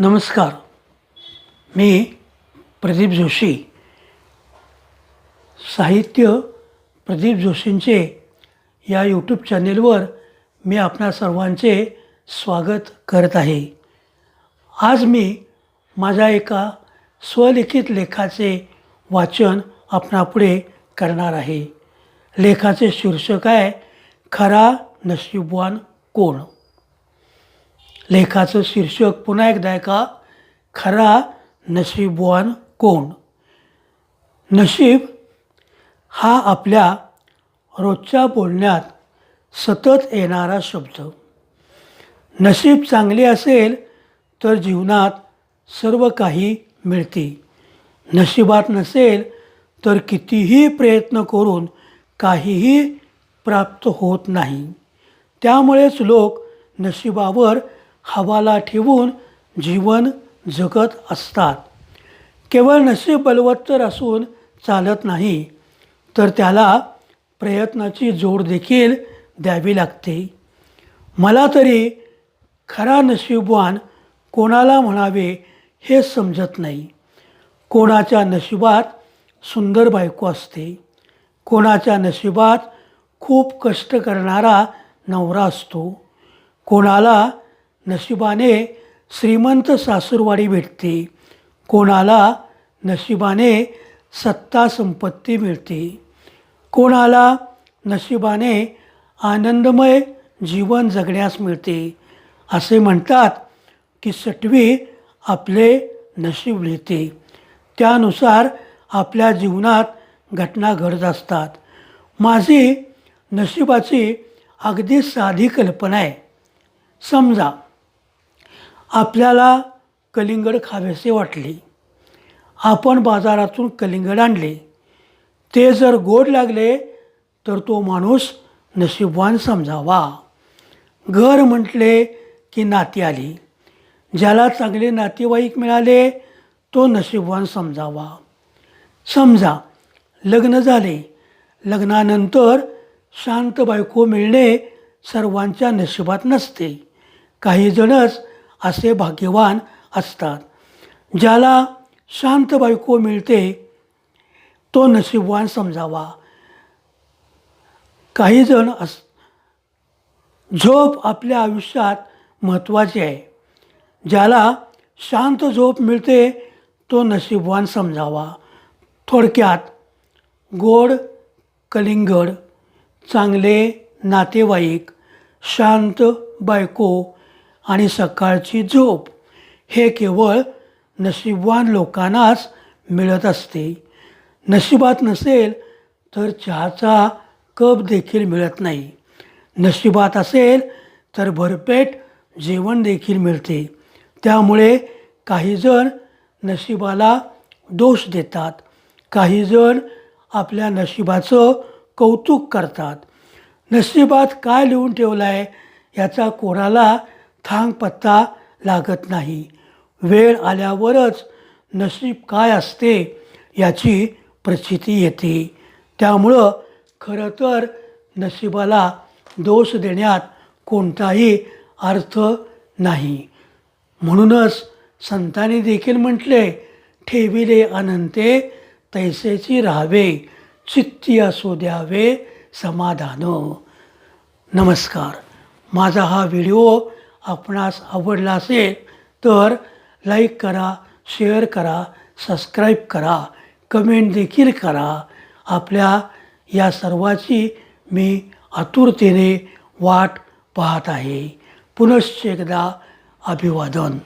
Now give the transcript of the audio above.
नमस्कार. मी प्रदीप जोशी. साहित्य प्रदीप जोशींचे या यूट्यूब चॅनेलवर मी आपणा सर्वांचे स्वागत करत आहे. आज मी माझ्या एका स्वलिखित लेखाचे वाचन आपणापुढे करणार आहे. लेखाचे शीर्षक आहे खरा नशीबवान कोण? लेखाचं शीर्षक पुन्हा एकदा आहे का खरा नशीबवान कोण? नशीब हा आपल्या रोजच्या बोलण्यात सतत येणारा शब्द. नशीब चांगले असेल तर जीवनात सर्व काही मिळते. नशिबात नसेल तर कितीही प्रयत्न करून काहीही प्राप्त होत नाही. त्यामुळेच लोक नशिबावर हवाला ठेवून जीवन जगत असतात. केवळ नशीब बलवत्तर असून चालत नाही तर त्याला प्रयत्नाची जोड देखील द्यावी लागते. मला तरी खरा नशीबवान कोणाला म्हणावे हे समजत नाही. कोणाच्या नशिबात सुंदर बायको असते. कोणाच्या नशिबात खूप कष्ट करणारा नवरा असतो. कोणाला नशिबाने श्रीमंत सासूरवाडी भेटते. कोणाला नशिबाने सत्ता संपत्ती मिळते. कोणाला नशिबाने आनंदमय जीवन जगण्यास मिळते. असे म्हणतात की सटवी आपले नशीब लिहिते. त्यानुसार आपल्या जीवनात घटना घडत असतात. माझी नशिबाची अगदी साधी कल्पना आहे. समजा आपल्याला कलिंगड खावेसे वाटले. आपण बाजारातून कलिंगड आणले. ते जर गोड लागले तर तो माणूस नशीबवान समजावा. घर म्हटले की नाती आली. ज्याला चांगले नातेवाईक मिळाले तो नशीबवान समजावा. समजा लग्न झाले. लग्नानंतर शांत बायको मिळणे सर्वांच्या नशिबात नसते. काही जणच असे भाग्यवान असतात. ज्याला शांत बायको मिळते तो नशीबवान समजावा. काही जण अस झोप आपल्या आयुष्यात महत्त्वाची आहे. ज्याला शांत झोप मिळते तो नशीबवान समजावा. थोडक्यात गोड कलिंगड चांगले नातेवाईक शांत बायको आणि सकाळची झोप हे केवळ नशीबवान लोकांनाच मिळत असते. नशिबात नसेल तर चहाचा कप देखील मिळत नाही. नशिबात असेल तर भरपेट जेवण देखील मिळते. त्यामुळे काहीजण नशिबाला दोष देतात. काहीजण आपल्या नशिबाचं कौतुक करतात. नशिबात काय लिहून ठेवलं आहे याचा कोणाला थांग पत्ता लागत नाही. वेळ आल्यावरच नशीब काय असते याची प्रचिती येते. त्यामुळं खरं तर नशिबाला दोष देण्यात कोणताही अर्थ नाही. म्हणूनच संतांनी देखील म्हटले ठेविले अनंते तैसेची राहावे चित्ती असू द्यावे समाधान. नमस्कार. माझा हा व्हिडिओ आपणास आवडला असेल तर लाईक करा शेअर करा सबस्क्राईब करा कमेंट देखील करा. आपल्या या सर्वाची मी आतुरतेने वाट पाहत आहे. पुनश्च एकदा अभिवादन.